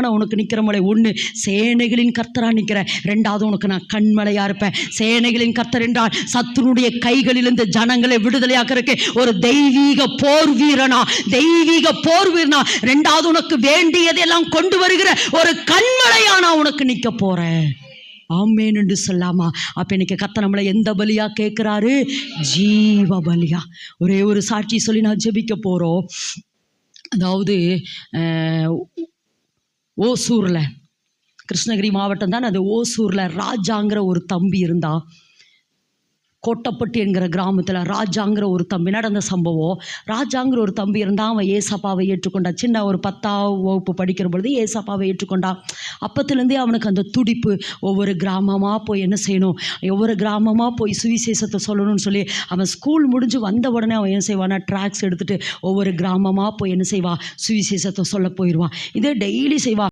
ஆனால் உனக்கு நிற்கிற மலை ஒன்று சேனைகளின் கர்த்தரா நிற்கிறேன் ரெண்டாவது உனக்கு நான் கண்மலையாக இருப்பேன். சேனைகளின் கர்த்தர் என்றால் சத்துருடைய கைகளிலிருந்து ஜனங்களை விடுதலையாக்கிறதுக்கு ஒரு தெய்வீக போர் வீரனா? தெய்வீக போர் வீரனா? ரெண்டாவது உனக்கு வேண்டியதெல்லாம் கொண்டு வருகிற ஒரு கண்மலையானா உனக்கு நிற்க போகிறேன் ஆமேன் என்று சொல்லாமா? அப்போ இன்னைக்கு கத்த நம்மளை எந்த பலியா கேட்குறாரு? ஜீவ பலியா. ஒரே ஒரு சாட்சி சொல்லி நான் ஜெபிக்க போகிறோம் அதாவது ஓசூரில். கிருஷ்ணகிரி மாவட்டம் தான் அது ஓசூரில் ராஜாங்கிற ஒரு தம்பி இருந்தான் கோட்டப்பட்டு என்கிற கிராமத்தில் ராஜாங்கிற ஒரு தம்பி. நடந்த சம்பவம். ராஜாங்கிற ஒரு தம்பி இருந்தால் அவன் ஏசப்பாவை ஏற்றுக்கொண்டான். சின்ன ஒரு பத்தாவது வகுப்பு படிக்கிற பொழுது ஏசப்பாவை ஏற்றுக்கொண்டான். அப்பத்துலேருந்தே அவனுக்கு அந்த துடிப்பு ஒவ்வொரு கிராமமாக போய் என்ன செய்யணும்? ஒவ்வொரு கிராமமாக போய் சுவிசேஷத்தை சொல்லணும்னு சொல்லி அவன் ஸ்கூல் முடிஞ்சு வந்த உடனே அவன் என்ன செய்வானா ட்ராக்ஸ் எடுத்துகிட்டு ஒவ்வொரு கிராமமாக போய் என்ன செய்வான்? சுவிசேஷத்தை சொல்ல போயிடுவான். இதே டெய்லி செய்வான்.